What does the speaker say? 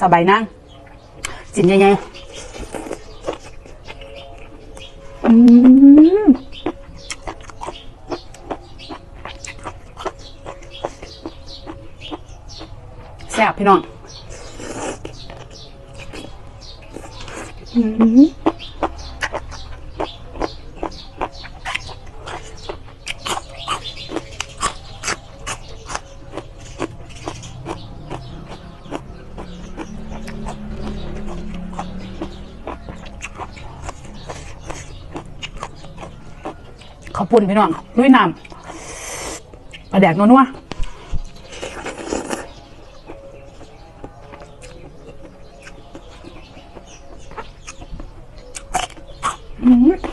สบายนั่งจินยังไงอืมแซ่บพี่น้องอืม ขาบคุณพี่น้องลุยน้ำปลาแดกนัวอืม